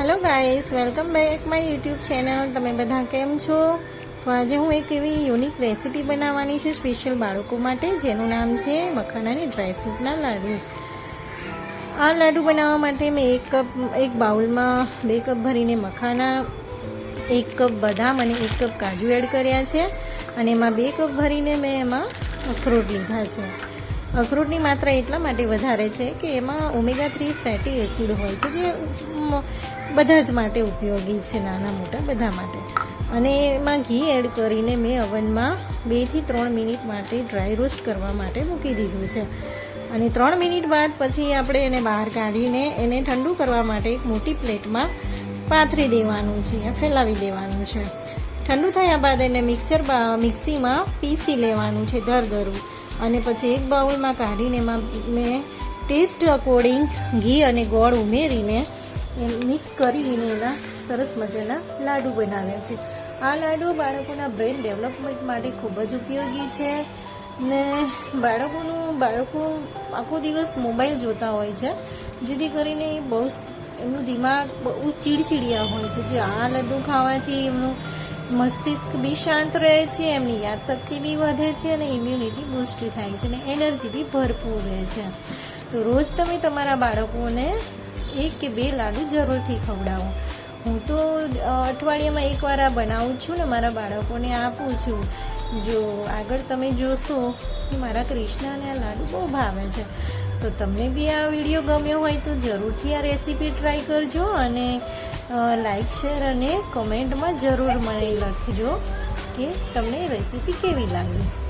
Hello guys welcome back my YouTube channel તમે બધા કેમ છો? તો આજે હું એક એવી યુનિક રેસીપી બનાવવાની છું સ્પેશિયલ બાળકો માટે, જેનું નામ છે મખાનાની ડ્રાયફ્રૂટના લાડુ. આ લાડુ બનાવવા માટે મેં એક કપ, એક બાઉલમાં બે કપ ભરીને મખાના, એક કપ બદામ અને એક કપ કાજુ એડ કર્યા છે. અને એમાં બે કપ ભરીને મેં એમાં અખરોટ લીધા છે. અખરોટની માત્રા એટલા માટે વધારે છે કે એમાં ઓમેગા થ્રી ફેટી એસિડ હોય છે, જે બધા જ માટે ઉપયોગી છે, નાના મોટા બધા માટે. અને એમાં ઘી એડ કરીને મેં અવનમાં બેથી ત્રણ મિનિટ માટે ડ્રાય રોસ્ટ કરવા માટે મૂકી દીધું છે. અને ત્રણ મિનિટ બાદ પછી આપણે એને બહાર કાઢીને એને ઠંડુ કરવા માટે એક મોટી પ્લેટમાં પાથરી દેવાનું છે ફેલાવી દેવાનું છે. ઠંડુ થયા બાદ એને મિક્સર મિક્સીમાં પીસી લેવાનું છે દરદરું અને પછી એક બાઉલમાં કાઢીને એમાં મેં ટેસ્ટ અકોર્ડિંગ ઘી અને ગોળ ઉમેરીને મિક્સ કરીને એના સરસ મજાના લાડુ બનાવ્યા છે. આ લાડુ બાળકોના બ્રેન ડેવલપમેન્ટ માટે ખૂબ જ ઉપયોગી છે ને બાળકોનું, બાળકો આખો દિવસ મોબાઈલ જોતા હોય છે, જેથી કરીને બહુ એમનું દિમાગ બહુ ચીડચીડિયા હોય છે. જે આ લાડુ ખાવાથી એમનું મસ્તિષ્ક બી શાંત રહે છે, એમની યાદશક્તિ બી વધે છે અને ઇમ્યુનિટી બૂસ્ટ થાય છે અને એનર્જી બી ભરપૂર રહે છે. તો રોજ તમે તમારા બાળકોને એક કે બે લાડુ જરૂરથી ખવડાવો. હું તો અઠવાડિયામાં એકવાર આ બનાવું છું ને મારા બાળકોને આપું છું. જો આગળ તમે જોશો કે મારા કૃષ્ણાને આ લાડુ બહુ ભાવે છે. તો તમને બી આ વીડિયો ગમ્યો હોય તો જરૂરથી આ રેસીપી ટ્રાય કરજો અને લાઈક શેર અને કમેન્ટમાં જરૂર મને લખજો કે તમને રેસીપી કેવી લાગી.